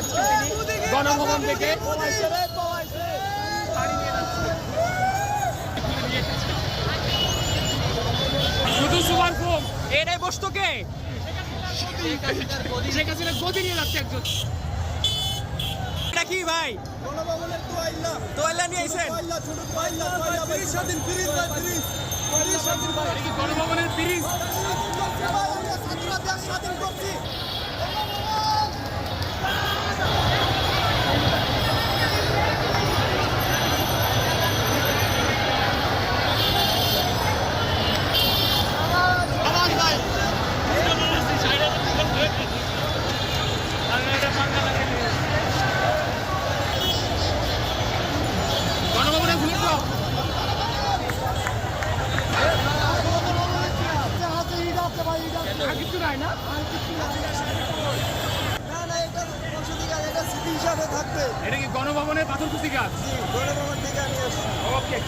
আজকে তিনি গণভবন থেকে। শুধু সুপার ফোম এটাই বসতো কে? শেখ হাসিনা গদি নিয়ে যাচ্ছে একজন। কি ভাই? গণভবনের তোয়াল্লা নিয়ে আইছেন? তোয়াইল্লা ছোট নাই না? এটা কি গণভবনের পাথর কুচি গাছ গণভবন থেকে আমি এসেছি ওকে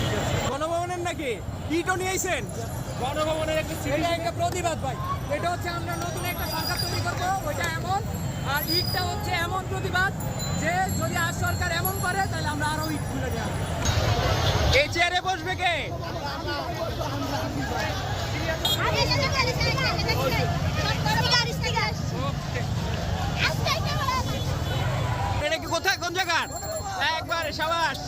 গণভবনের নাকি? ইটও নিয়ে আইছেন? গণভবনের একটা এটা একটা প্রতিবাদ ভাই। এটা হচ্ছে আমরা নতুন একটা সরকার তৈরি করব ওইটা এমন। আর ইটটা হচ্ছে এমন প্রতিবাদ যে যদি আর সরকার এমন করে তাহলে আমরা আরও ইট তুলে নিয়ে এই চেয়ারে বসবে কে? কোন জায়গার একবারে সাবাস।